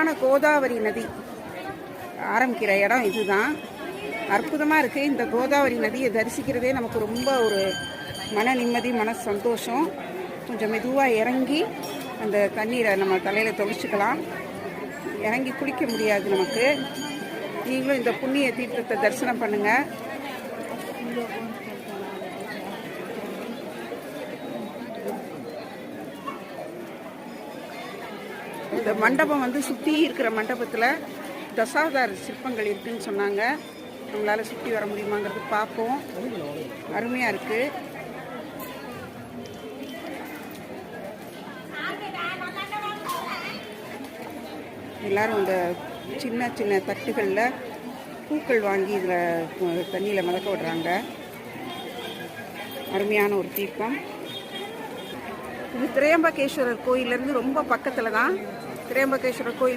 ஆன கோதாவரி நதி. ஆரம்பிக்கிற இடம் இதுதான். அற்புதமாக இருக்குது இந்த கோதாவரி நதியை தரிசிக்கிறதே நமக்கு ரொம்ப ஒரு மன நிம்மதி மன சந்தோஷம். கொஞ்சம் மெதுவாக இறங்கி அந்த தண்ணீரை நம்ம தலையில் தொளிச்சுக்கலாம். இறங்கி குளிக்க முடியாது நமக்கு. நீங்களும் இந்த புண்ணிய தீர்த்தத்தை தரிசனம் பண்ணுங்கள் இந்த மண்டபம் வந்து சுற்றி இருக்கிற மண்டபத்தில் தசாவதார சிற்பங்கள் இருக்குதுன்னு சொன்னாங்க. நம்மளால் சுற்றி வர முடியுமாங்கிறது பார்ப்போம் அருமையாக இருக்குது எல்லாரும் இந்த சின்ன சின்ன தட்டுகளில் பூக்கள் வாங்கி இதில் தண்ணியில் மிதக்க விடுறாங்க. அருமையான ஒரு தீர்ப்பம் இது திரையம்பகேஸ்வரர் கோயிலேருந்து ரொம்ப பக்கத்தில் தான் त्र्यंबकेश्वर कोईल